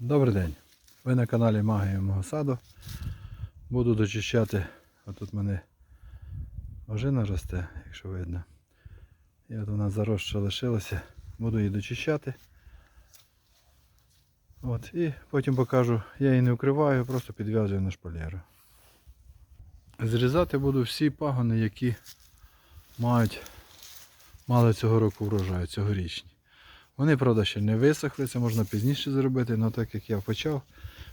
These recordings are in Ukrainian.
Добрий день. Ви на каналі Магія мого саду. Буду дочищати. А тут в мене ожина росте, якщо видно. І от вона заросша лишилася. Буду її дочищати. От, і потім покажу, я її не вкриваю, просто підв'язую на шпалеру. Зрізати буду всі пагони, які мають, мали цього року врожаю, цьогорічні. Вони, правда, ще не висохли, це можна пізніше зробити, але так як я почав,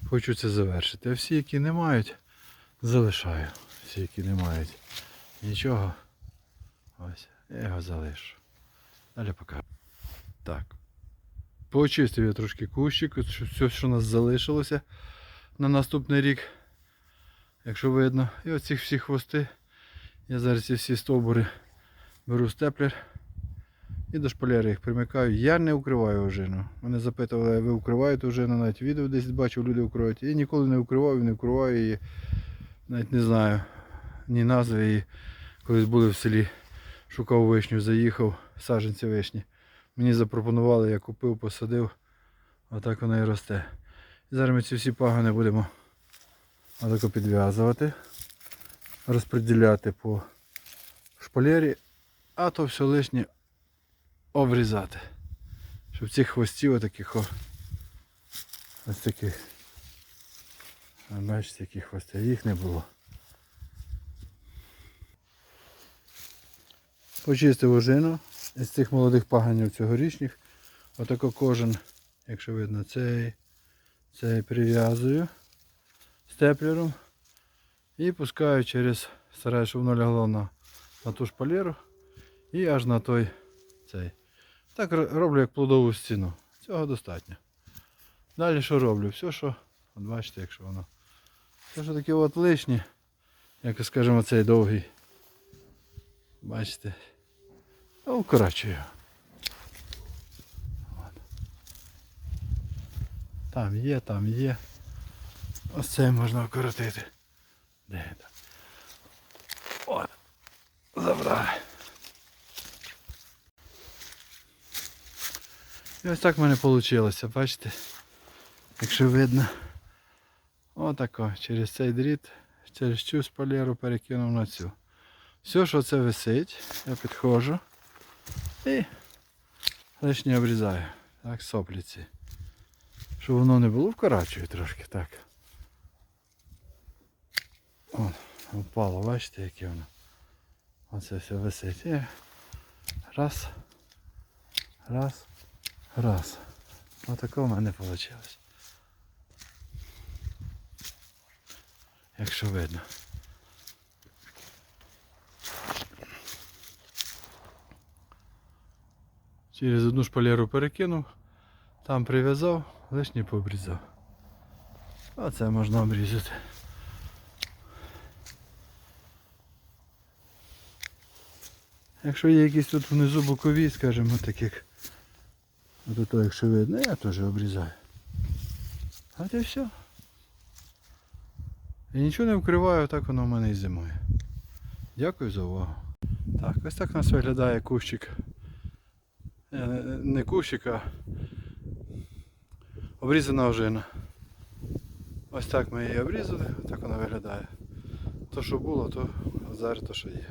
хочу це завершити. А всі, які не мають, залишаю. Всі, які не мають нічого, ось, я його залишу. Далі покажу. Так. Почистив я трошки кущик, все, що у нас залишилося на наступний рік, якщо видно. І оці всі хвости. Я зараз ці всі стовбури беру степлер. І до шпалери їх примикаю. Я не укриваю ожину. Мене запитували, ви укриваєте ожину, навіть відео десь бачив, люди укривають. Я ніколи не укривав і не укриваю її. Навіть не знаю ні назви її. Колись були в селі, шукав вишню, заїхав, саджанці вишні. Мені запропонували, я купив, посадив. Отак вона і росте. І зараз ми ці всі пагони будемо отако підв'язувати, розподіляти по шпалері, а то все лишнє обрізати. Щоб цих хвостів отаких ось таких. Бачите, які хвости, їх не було. Почистив ожину із цих молодих паганів цьогорічних. Отако кожен, якщо видно, цей, цей прив'язую степлером і пускаю через, стараюсь, щоб воно лягло на, на ту шпалеру і аж на той цей. Так роблю як плодову стіну. Цього достатньо. Далі що роблю? Все, що, от бачите, якщо воно. Все, що таке от лишнє, як скажімо, цей довгий. Бачите. Вкорачую. От. Там є, там є. Ось це можна вкоротити. Де там? От. Забрали. І ось так в мене вийшло, бачите? Якщо видно. Отако. Через цей дріт, через цю шпалеру перекинув на цю. Все, що це висить, я підходжу і лишнє обрізаю. Так, сопліці. Щоб воно не було, вкорачую трошки так. О, впало, бачите, яке воно. Оце все висить. І раз, раз, раз. Отако в мене вийшло. Якщо видно. Через одну шпалеру перекинув, там прив'язав, лишнє пообрізав. А це можна обрізати. Якщо є якісь тут внизу бокові, скажімо, так як от то, якщо видно, я теж обрізаю. А це все. Я нічого не вкриваю, так воно в мене і зимує. Дякую за увагу. Так, ось так у нас виглядає кущик. Е, Не кущик, а обрізана ожина. Ось так ми її обрізали, так вона виглядає. То що було, то зараз то що є.